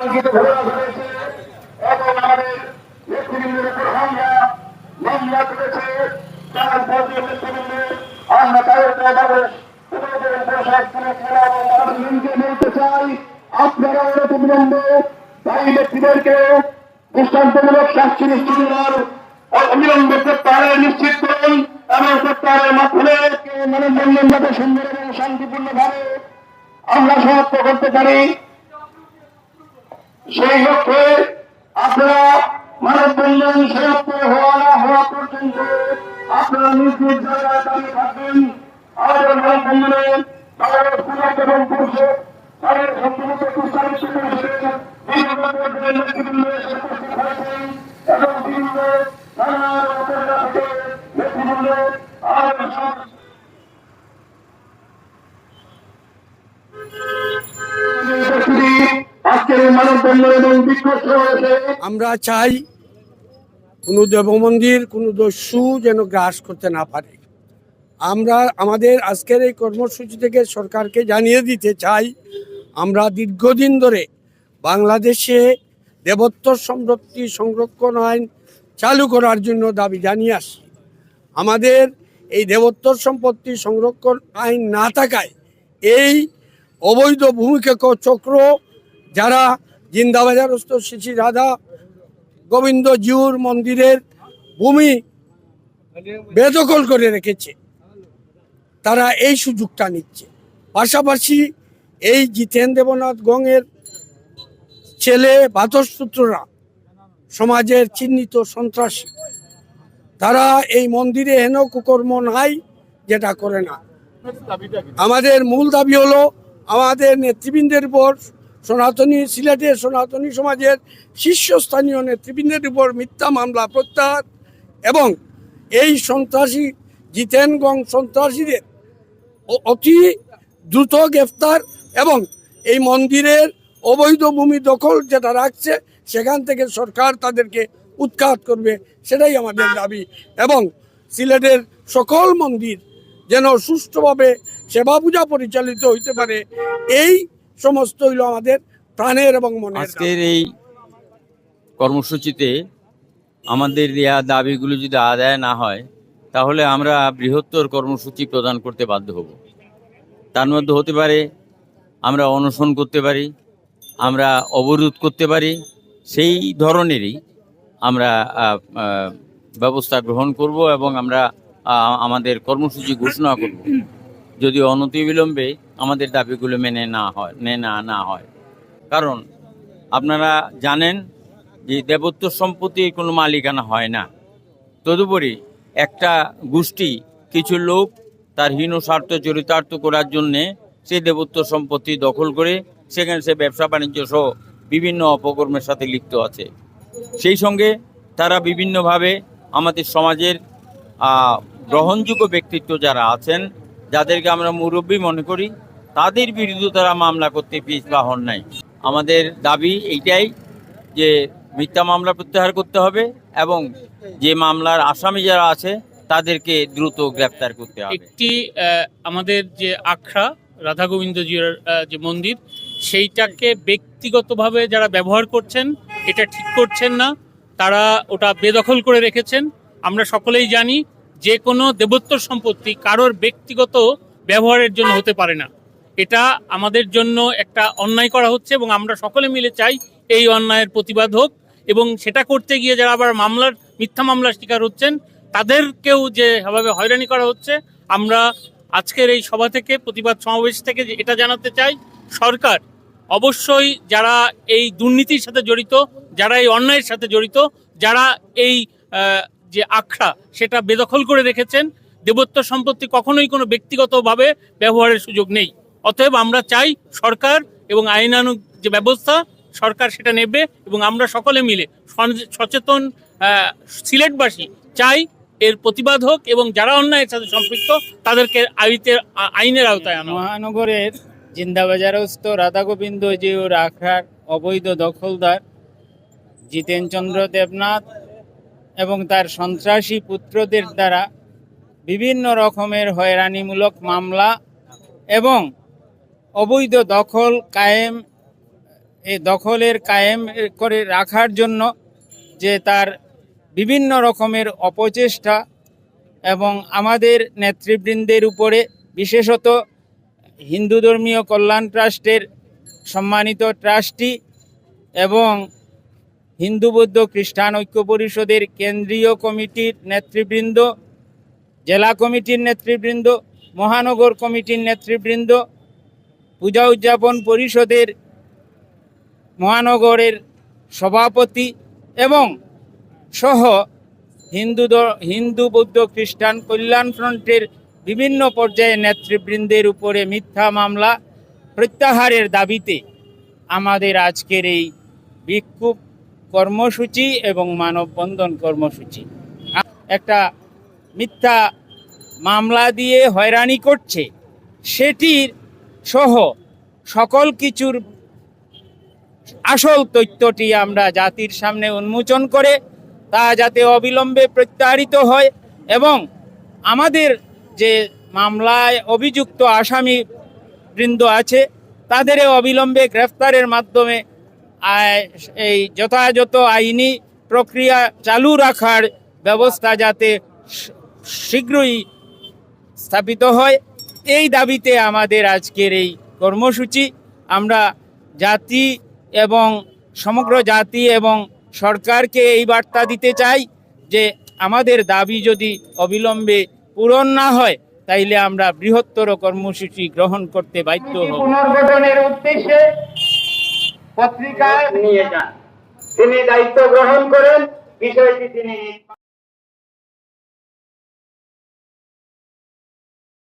আমরা মানুষজনকে বলতে চাই দৃষ্টান্তমূলক শাস্তি নিশ্চিত করার অবিলম্বে প্রত্যাহারের নিশ্চিত করুন এবং প্রত্যাহারের মাধ্যমে মানববন্ধন যাতে সুন্দর এবং শান্তিপূর্ণভাবে আমরা সমাপ্ত করতে পারি। সেই লক্ষ্যে আপনারা মানববন্ধন সমাপ্ত হওয়া না হওয়া পর্যন্ত আপনারা নিজ নিজ জায়গায় দাঁড়িয়ে থাকবেন। আমাদের এবং পুরুষ, তাদের সম্পূর্ণ কুষ্ঠানিত পরিষদের নেতৃবৃন্দ এসে উপস্থিত হয়েছেন এবং বিভিন্ন নানা নেতৃবৃন্দ আমরা চাই কোনো দেব মন্দির, কোনো দস্যু যেন গ্রাস করতে না পারে। আমরা আমাদের আজকের এই কর্মসূচি থেকে সরকারকে জানিয়ে দিতে চাই, আমরা দীর্ঘদিন ধরে বাংলাদেশে দেবত্ব সম্পত্তি সংরক্ষণ আইন চালু করার জন্য দাবি জানিয়ে আসছি আমাদের এই দেবোত্তর সম্পত্তি সংরক্ষণ আইন না থাকায় এই অবৈধ ভূমিকা চক্র যারা জিন্দাবাজারস্থ শ্রী রাধা গোবিন্দ জিউর মন্দিরের ভূমি বেদখল করে রেখেছে, তারা এই সুযোগটা নিচ্ছে। পাশাপাশি এই জিতেন দেবনাথ গঙের ছেলে বাতসূত্ররা সমাজের চিহ্নিত সন্ত্রাসী, তারা এই মন্দিরে হেন কুকর্ম নাই, যেটা করে না। আমাদের মূল দাবি হলো, আমাদের নেতৃবৃন্দের উপর সনাতনী সিলেটের সনাতনী সমাজের শীর্ষস্থানীয় নেতৃবৃন্দের উপর মিথ্যা মামলা প্রত্যাহার এবং এই সন্ত্রাসী জিতেন গং সন্ত্রাসীদের অতি দ্রুত গ্রেফতার এবং এই মন্দিরের অবৈধ ভূমি দখল যেটা রাখছে, সেখান থেকে সরকার তাদেরকে উৎখাত করবে, সেটাই আমাদের দাবি। এবং সিলেটের সকল মন্দির যেন সুষ্ঠুভাবে সেবা পূজা পরিচালিত হইতে পারে, এই সমস্ত হইল আমাদের প্রাণের এবং মনের এই কর্মসূচিতে আমাদের দেয়া দাবিগুলো যদি আদায় না হয়, তাহলে আমরা বৃহত্তর কর্মসূচি প্রদান করতে বাধ্য হব। তার মধ্যে হতে পারে আমরা অনশন করতে পারি, আমরা অবরোধ করতে পারি, সেই ধরনেরই আমরা ব্যবস্থা গ্রহণ করব এবং আমরা আমাদের কর্মসূচি ঘোষণা করব। যদি অনতিবিলম্বে আমাদের দাবিগুলো মেনে না হয় নেনা না হয়। কারণ আপনারা জানেন যে দেবত্ব সম্পত্তির কোনো মালিকানা হয় না। তদুপরি একটা গোষ্ঠী কিছু লোক তার হীন স্বার্থ চরিতার্থ করার জন্যে সে দেবত্ব সম্পত্তি দখল করে সেখানে সে ব্যবসা বাণিজ্য সহ বিভিন্ন অপকর্মের সাথে লিপ্ত আছে। সেই সঙ্গে তারা বিভিন্নভাবে আমাদের সমাজের গ্রহণযোগ্য ব্যক্তিত্ব যারা আছেন, যাদেরকে আমরা মুরব্বী মনে করি তাদের বিরুদ্ধে তারা মামলা করতে পিছ বা হন নাই। আমাদের দাবি এইটাই যে মিথ্যা মামলা প্রত্যাহার করতে হবে এবং যে মামলার আসামি যারা আছে তাদেরকে দ্রুত গ্রেপ্তার করতে হবে। একটি আমাদের যে আখড়া রাধা গোবিন্দজির আহ, যে মন্দির সেইটাকে ব্যক্তিগতভাবে যারা ব্যবহার করছেন এটা ঠিক করছেন না তারা ওটা বেদখল করে রেখেছেন। আমরা সকলেই জানি যে কোনো দেবত্ব সম্পত্তি কারোর ব্যক্তিগত ব্যবহারের জন্য হতে পারে না। এটা আমাদের জন্য একটা অন্যায় করা হচ্ছে এবং আমরা সকলে মিলে চাই এই অন্যায়ের প্রতিবাদ হোক এবং সেটা করতে গিয়ে যারা আবার মামলার, মিথ্যা মামলার শিকার হচ্ছেন, তাদেরকেও যে ভাবে হয়রানি করা হচ্ছে, আমরা আজকের এই সভা থেকে, প্রতিবাদ সমাবেশ থেকে এটা জানাতে চাই, সরকার অবশ্যই যারা এই দুর্নীতির সাথে জড়িত, যারা এই অন্যায়ের সাথে জড়িত, যারা এই যে আখড়া সেটা বেদখল করে রেখেছেন দেবত্ব সম্পত্তি কখনোই কোনো ব্যক্তিগতভাবে ব্যবহারের সুযোগ নেই। অতএব আমরা চাই সরকার এবং আইনানুগ যে ব্যবস্থা, সরকার সেটা নেবে এবং আমরা সকলে মিলে সচেতন সিলেটবাসী চাই এর প্রতিবাদ হোক এবং যারা অন্যায়ের সাথে সম্পৃক্ত তাদেরকে আইতের আ- আইনের আওতায় আনা মহানগরের জিন্দাবাজারস্থ রাধা গোবিন্দ জিউর আখড়ার অবৈধ দখলদার জিতেন চন্দ্র দেবনাথ এবং তার সন্ত্রাসী পুত্রদের দ্বারা বিভিন্ন রকমের হয়রানিমূলক মামলা এবং অবৈধ দখল কায়েম, এই দখলের কায়েম করে রাখার জন্য যে তার বিভিন্ন রকমের অপচেষ্টা এবং আমাদের নেতৃবৃন্দের উপরে বিশেষত হিন্দু ধর্মীয় কল্যাণ ট্রাস্টের সম্মানিত ট্রাস্টি এবং হিন্দু বৌদ্ধ খ্রিস্টান ঐক্য পরিষদের কেন্দ্রীয় কমিটির নেতৃবৃন্দ, জেলা কমিটির নেতৃবৃন্দ, মহানগর কমিটির নেতৃবৃন্দ পূজা উদযাপন পরিষদের মহানগরের সভাপতি এবং সহ হিন্দু হিন্দু বৌদ্ধ খ্রিস্টান কল্যাণ ফ্রন্টের বিভিন্ন পর্যায়ে নেতৃবৃন্দের উপরে মিথ্যা মামলা প্রত্যাহারের দাবিতে আমাদের আজকের এই বিক্ষোভ কর্মসূচি এবং মানববন্ধন কর্মসূচি। একটা মিথ্যা মামলা দিয়ে হয়রানি করছে, সেটির সহ সকল কিছুর আসল তথ্যটি আমরা জাতির সামনে উন্মোচন করে তা যাতে অবিলম্বে প্রত্যাহারিত হয় এবং আমাদের যে মামলায় অভিযুক্ত আসামি বৃন্দ আছে তাদের অবিলম্বে গ্রেফতারের মাধ্যমে এই যথাযথ আইনি প্রক্রিয়া চালু রাখার ব্যবস্থা যাতে শীঘ্রই স্থাপিত হয়। এই দাবিতে আমাদের আজকের এই কর্মসূচি। আমরা জাতি এবং সমগ্র জাতি এবং সরকারকে এই বার্তা দিতে চাই যে আমাদের দাবি যদি অবিলম্বে পূরণ না হয় তাইলে আমরা বৃহত্তর কর্মসূচি গ্রহণ করতে বাধ্য হব। পুনর্গঠনের উদ্দেশ্যে পত্রিকায় নিয়ে যান। তিনি দায়িত্ব গ্রহণ করেন বিষয়টি তিনি